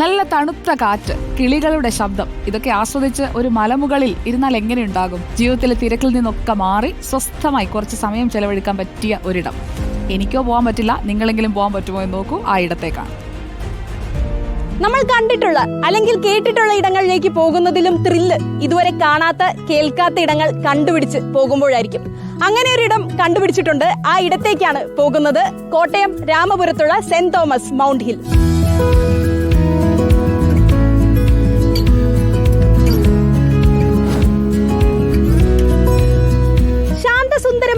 നല്ല തണുത്ത കാറ്റ് കിളികളുടെ ശബ്ദം ഇതൊക്കെ ആസ്വദിച്ച് ഒരു മലമുകളിൽ ഇരുന്നാൽ എങ്ങനെയുണ്ടാകും ജീവിതത്തിലെ തിരക്കിൽ നിന്നൊക്കെ മാറി സ്വസ്ഥമായി കുറച്ച് സമയം ചെലവഴിക്കാൻ പറ്റിയ ഒരിടം. എനിക്കോ പോകാൻ പറ്റില്ല നിങ്ങളെങ്കിലും പോകാൻ പറ്റുമോ എന്ന് നോക്കൂ ആ ഇടത്തേക്കാണ്. നമ്മൾ കണ്ടിട്ടുള്ള അല്ലെങ്കിൽ കേട്ടിട്ടുള്ള ഇടങ്ങളിലേക്ക് പോകുന്നതിലും ത്രില്ല് ഇതുവരെ കാണാത്ത കേൾക്കാത്ത ഇടങ്ങൾ കണ്ടുപിടിച്ച് പോകുമ്പോഴായിരിക്കും. അങ്ങനെ ഒരു ഇടം കണ്ടുപിടിച്ചിട്ടുണ്ട്. ആ ഇടത്തേക്കാണ് പോകുന്നത് കോട്ടയം രാമപുരത്തുള്ള സെന്റ് തോമസ് മൗണ്ട് ഹിൽ.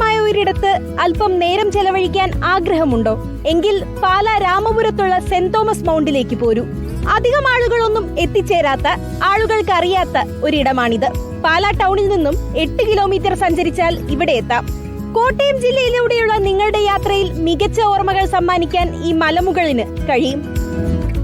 ശാന്തസുന്ദരമായ ഒരിടത്ത് അല്പം നേരം ചെലവഴിക്കാൻ ആഗ്രഹമുണ്ടോ? എങ്കിൽ പാല രാമപുരത്തുള്ള സെന്റ് തോമസ് മൗണ്ടിലേക്ക് പോരൂ. അധികം ആളുകളൊന്നും എത്തിച്ചേരാത്ത ആളുകൾക്ക് അറിയാത്ത ഒരിടമാണിത്. പാല ടൗണിൽ നിന്നും എട്ട് കിലോമീറ്റർ സഞ്ചരിച്ചാൽ ഇവിടെ എത്താം. കോട്ടയം ജില്ലയിലൂടെയുള്ള നിങ്ങളുടെ യാത്രയിൽ മികച്ച ഓർമ്മകൾ സമ്മാനിക്കാൻ ഈ മലമുകളിന് കഴിയും.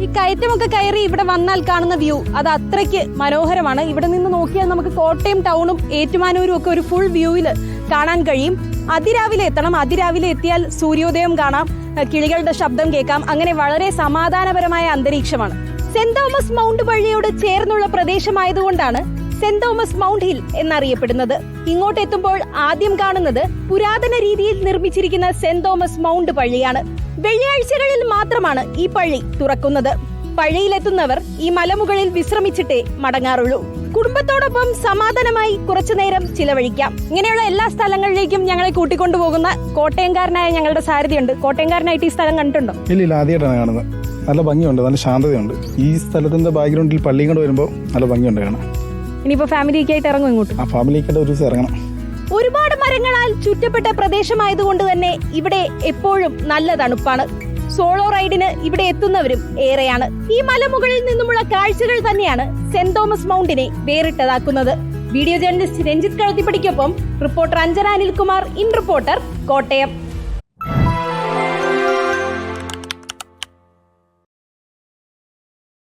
ഈ കയറ്റമൊക്കെ കയറി ഇവിടെ വന്നാൽ കാണുന്ന വ്യൂ അത് അത്രയ്ക്ക് മനോഹരമാണ്. ഇവിടെ നിന്ന് നോക്കിയാൽ നമുക്ക് കോട്ടയം ടൗണും ഏറ്റുമാനൂരും ഒക്കെ ഒരു ഫുൾ വ്യൂവിൽ കാണാൻ കഴിയും. അതിരാവിലെ എത്തണം. അതിരാവിലെ എത്തിയാൽ സൂര്യോദയം കാണാം. കിളികളുടെ ശബ്ദം കേൾക്കാം. അങ്ങനെ വളരെ സമാധാനപരമായ അന്തരീക്ഷമാണ്. സെന്റ് തോമസ് മൗണ്ട് പള്ളിയോട് ചേർന്നുള്ള പ്രദേശമായതുകൊണ്ടാണ് സെന്റ് തോമസ് മൗണ്ട് ഹിൽ എന്നറിയപ്പെടുന്നത്. ഇങ്ങോട്ടെത്തുമ്പോൾ ആദ്യം കാണുന്നത് പുരാതന രീതിയിൽ നിർമ്മിച്ചിരിക്കുന്ന സെന്റ് തോമസ് മൗണ്ട് പള്ളിയാണ്. വെള്ളിയാഴ്ചകളിൽ മാത്രമാണ് ഈ പള്ളി തുറക്കുന്നത്. പള്ളിയിലെത്തുന്നവർ ഈ മലമുകളിൽ വിശ്രമിച്ചിട്ടേ മടങ്ങാറുള്ളൂ. കുടുംബത്തോടൊപ്പം സമാധാനമായി കുറച്ചുനേരം ചിലവഴിക്കാം. ഇങ്ങനെയുള്ള എല്ലാ സ്ഥലങ്ങളിലേക്കും ഞങ്ങളെ കൂട്ടിക്കൊണ്ടുപോകുന്ന കോട്ടയംകാരനായ ഞങ്ങളുടെ സാരഥിയുണ്ട്. കോട്ടയംകാരനായിട്ട് ഈ സ്ഥലം കണ്ടിട്ടുണ്ടോ? ഇല്ല ഇല്ല ആദ്യമായിട്ടാണ് കാണുന്നത്. നല്ല ഭംഗിയുണ്ട് നല്ല ശാന്തതയുണ്ട്. ഈ സ്ഥലത്തിന്റെ ബാക്ക്ഗ്രൗണ്ടിൽ പള്ളിയും കൂടെ വരുമ്പോൾ നല്ല ഭംഗിയുണ്ട് കാണാൻ. ഇനിയിപ്പോ ഫാമിലിയൊക്കെ ആയിട്ട് ഇറങ്ങും ഇങ്ങോട്ട്? ആ ഫാമിലിക്കായിട്ട് ഒരു ദിവസം ഇറങ്ങണം. ഒരുപാട് മരങ്ങളാൽ ചുറ്റപ്പെട്ട പ്രദേശമായതുകൊണ്ട് തന്നെ ഇവിടെ എപ്പോഴും നല്ല തണുപ്പാണ്. സോളോ റൈഡിന് ഇവിടെ എത്തുന്നവരും ഏറെയാണ്. ഈ മലമുകളിൽ നിന്നുമുള്ള കാഴ്ചകൾ തന്നെയാണ് സെന്റ് തോമസ് മൗണ്ടിനെ വേറിട്ടതാക്കുന്നത്. Video journalist Ranjith കഴുത്തിപ്പടിക്കൊപ്പം reporter Anjana Anilkumar in reporter Kottayam.